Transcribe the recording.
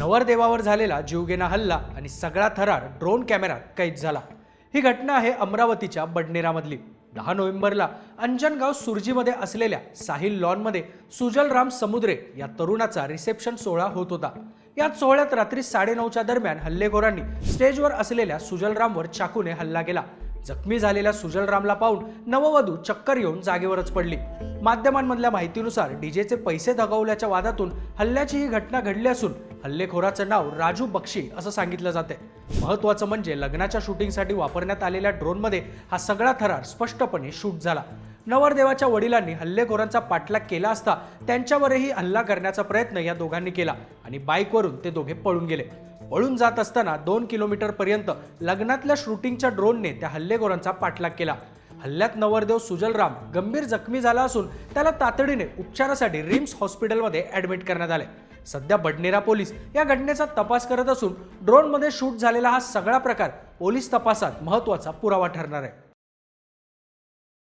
नवरदेवावर झालेला जीवघेणा हल्ला आणि सगळा थरार ड्रोन कॅमेरात कैद झाला. ही घटना आहे अमरावतीच्या बडनेरामधली. दहा नोव्हेंबरला अंजनगाव सुरजीमध्ये असलेल्या साहिल लॉनमध्ये सुजलराम समुद्रे या तरुणाचा रिसेप्शन सोहळा होत होता. या सोहळ्यात रात्री साडेनऊच्या दरम्यान हल्लेखोरांनी स्टेजवर असलेल्या सुजलरामवर चाकूने हल्ला केला. जखमी झालेल्या सुजलरामला पाहून नववधू चक्कर येऊन जागेवरच पडली. माध्यमांमधल्या माहितीनुसार डीजेचे पैसे दगावल्याच्या वादातून हल्ल्याची ही घटना घडली असून हल्लेखोराचं नाव राजू बक्षी असं सांगितलं जाते. महत्वाचं म्हणजे लग्नाच्या शूटिंगसाठी वापरण्यात आलेल्या ड्रोनमध्ये हा सगळा थरार स्पष्टपणे शूट झाला. नवरदेवाच्या वडिलांनी हल्लेखोरांचा पाठलाग केला असता त्यांच्यावरही हल्ला करण्याचा प्रयत्न या दोघांनी केला आणि बाईकवरून ते दोघे पळून गेले. पळून जात असताना दोन किलोमीटर पर्यंत लग्नातल्या शूटिंगच्या ड्रोनने त्या हल्लेखोरांचा पाठलाग केला. हल्ल्यात नवरदेव सुजलराम गंभीर जखमी झाला असून त्याला तातडीने उपचारासाठी रिम्स हॉस्पिटलमध्ये ऍडमिट करण्यात आले. सध्या बडनेरा पोलीस या घटनेचा तपास करत असून ड्रोनमध्ये शूट झालेला हा सगळा प्रकार पोलीस तपासात महत्त्वाचा पुरावा ठरणार आहे.